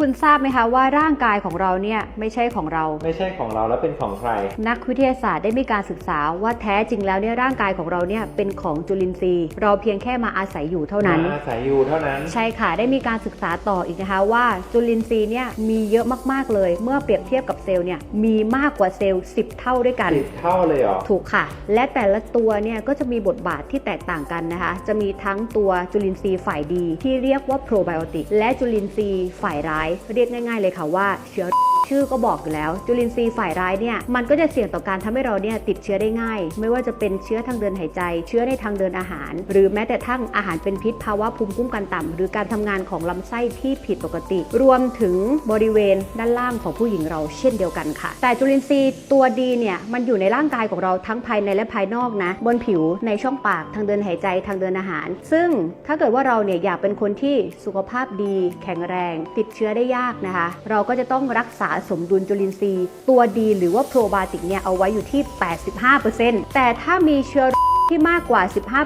คุณทราบไหมคะว่าร่างกายของเราเนี่ยไม่ใช่ของเรา ไม่ใช่ของเราแล้วเป็นของใคร นักวิทยาศาสตร์ได้มีการศึกษาว่าแท้จริงแล้วเนี่ยร่างกายของเราเนี่ยเป็นของจุลินทรีย์ เราเพียงแค่มาอาศัยอยู่เท่านั้นมาอาศัยอยู่เท่านั้น ใช่ค่ะได้มีการศึกษาต่ออีกนะคะว่าจุลินทรีย์เนี่ยมีเยอะมากๆเลย เมื่อเปรียบเทียบกับเซลล์เนี่ยมีมากกว่าเซลล์ 10 เท่าด้วยกันสิบเท่าเลยเหรอ ถูกค่ะ และแต่ละตัวเนี่ยก็จะมีบทบาทที่แตกต่างกันนะคะ จะมีทั้งตัวจุลินทรีย์ฝ่ายดีที่เรียกว่าโปรไบโอติกและจุลินทรีย์ฝ่ายร้ายเรียกง่าย ๆ เลยค่ะว่าเชื้อ ชื่อก็บอกอยู่แล้ว จุลินทรีย์ฝ่ายร้ายเนี่ยมันก็จะเสี่ยงต่อการทำให้เราเนี่ยติดเชื้อได้ง่าย ไม่ว่าจะเป็นเชื้อทางเดินหายใจ เชื้อในทางเดินอาหาร หรือแม้แต่ทั้งอาหารเป็นพิษภาวะภูมิคุ้มกันต่ำหรือการทำงานของลำไส้ที่ผิดปกติ รวมถึงบริเวณด้านล่างของผู้หญิงเราเช่นเดียวกันค่ะ แต่จุลินทรีย์ตัวดีเนี่ยมันอยู่ในร่างกายของเราทั้งภายในและภายนอกนะ บนผิวในช่องปากทางเดินหายใจทางเดินอาหาร ซึ่งถ้าเกิดว่าเราเนี่ยอยากเป็นคนที่สุขภาพดี แข็งแรง ติดเชื้อได้ยากนะคะ เราก็จะต้องรักษาสมดุลจุลินทรีย์ ตัวดีหรือว่าโปรไบโอติกเนี่ยเอาไว้อยู่ที่ 85%แต่ถ้ามีเชื้อ ที่มากกว่า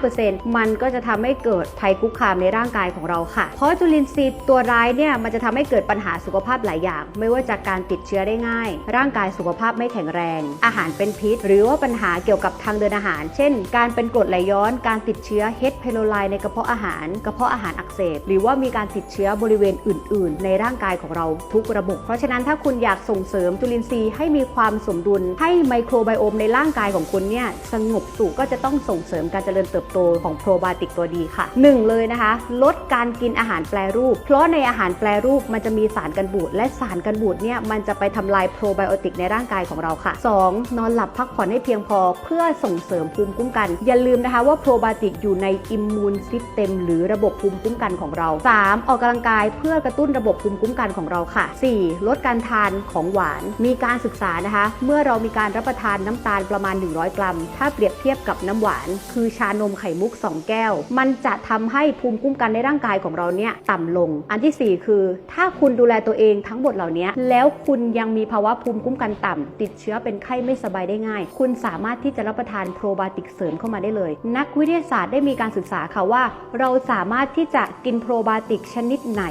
15%มันก็จะทำให้เกิดภัยคุกคามในร่างกายของเราค่ะ เพราะจุลินทรีย์ตัวร้ายเนี่ยมันจะทำให้เกิดปัญหาสุขภาพหลายอย่าง ไม่ว่าจากการติดเชื้อได้ง่าย ร่างกายสุขภาพไม่แข็งแรง อาหารเป็นพิษ หรือว่าปัญหาเกี่ยวกับทางเดินอาหาร เช่น การเป็นกรดไหลย้อน การติดเชื้อเฮดเพโลไลในกระเพาะอาหาร กระเพาะอาหารอักเสบ หรือว่ามีการติดเชื้อบริเวณอื่น ๆ ในร่างกายของเราทุกระบบ เพราะฉะนั้นถ้าคุณอยากส่งเสริมจุลินทรีย์ให้มีความสมดุล ให้ไมโครไบโอมในร่างกายของคุณเนี่ยสงบสุขก็จะต้องส่งเสริมการเจริญเติบโตของโปรไบโอติกตัวดีค่ะ 1 เลยนะคะ ลดการกินอาหารแปรรูป เพราะในอาหารแปรรูปมันจะมีสารกันบูดและสารกันบูดเนี่ยมันจะไปทำลายโปรไบโอติกในร่างกายของเราค่ะ 2. นอนหลับพักผ่อนให้เพียงพอเพื่อส่งเสริมภูมิคุ้มกัน อย่าลืมนะคะว่าโปรไบโอติกอยู่ในอิมมูนซิสเต็มหรือระบบภูมิคุ้มกันของเรา 3. ออกกำลังกายเพื่อกระตุ้นระบบภูมิคุ้มกันของเราค่ะ 4. ลดการทานของหวาน มีการศึกษานะคะ เมื่อเรามีการรับประทานน้ำตาลประมาณ 100 กรัม ถ้าเปรียบเทียบกับน้ำหวานคือชานมไข่มุก 2 แก้ว มันจะทำให้ภูมิคุ้มกันในร่างกายของเราเนี่ยต่ำลง อันที่ 4 คือ ถ้าคุณดูแลตัวเองทั้งหมดเหล่านี้แล้วคุณยังมีภาวะภูมิคุ้มกันต่ำติดเชื้อเป็นไข้ไม่สบายได้ง่าย คุณสามารถที่จะรับประทานโปรไบโติกเสริมเข้ามาได้เลย นักวิทยาศาสตร์ได้มีการศึกษาค่ะว่า เราสามารถที่จะกินโปรไบโติกชนิดไหน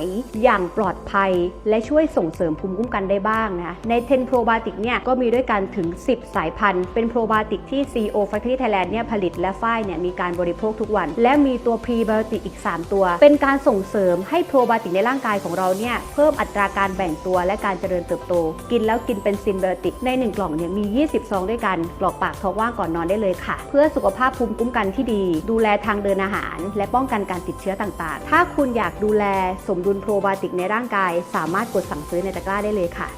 อย่างปลอดภัย และช่วยส่งเสริมภูมิคุ้มกันได้บ้างนะในเทนโปรไบโติกเนี่ยก็มีด้วยกันถึง 10 สายพันธุ์เป็นโปรไบโติกที่ CEO Factory Thailand เนี่ยผลิตและฝ้ายเนี่ยมีการบริโภคทุกวัน และมีตัวพรีไบโอติกอีก 3 ตัว เป็นการส่งเสริมให้โปรไบโอติกในร่างกายของเราเนี่ยเพิ่มอัตราการแบ่งตัวและการเจริญเติบโต กินแล้วกินเป็นซินไบโอติกใน 1 กล่องเนี่ยมี 20 ซองด้วยกันกรอกปากท้องว่างก่อนนอนได้เลยค่ะ เพื่อสุขภาพภูมิคุ้มกันที่ดี ดูแลทางเดินอาหาร และป้องกันการติดเชื้อต่างๆ ถ้าคุณอยากดูแลสมดุลโปรไบโอติกในร่างกาย สามารถกดสั่งซื้อในตะกร้าได้เลยค่ะ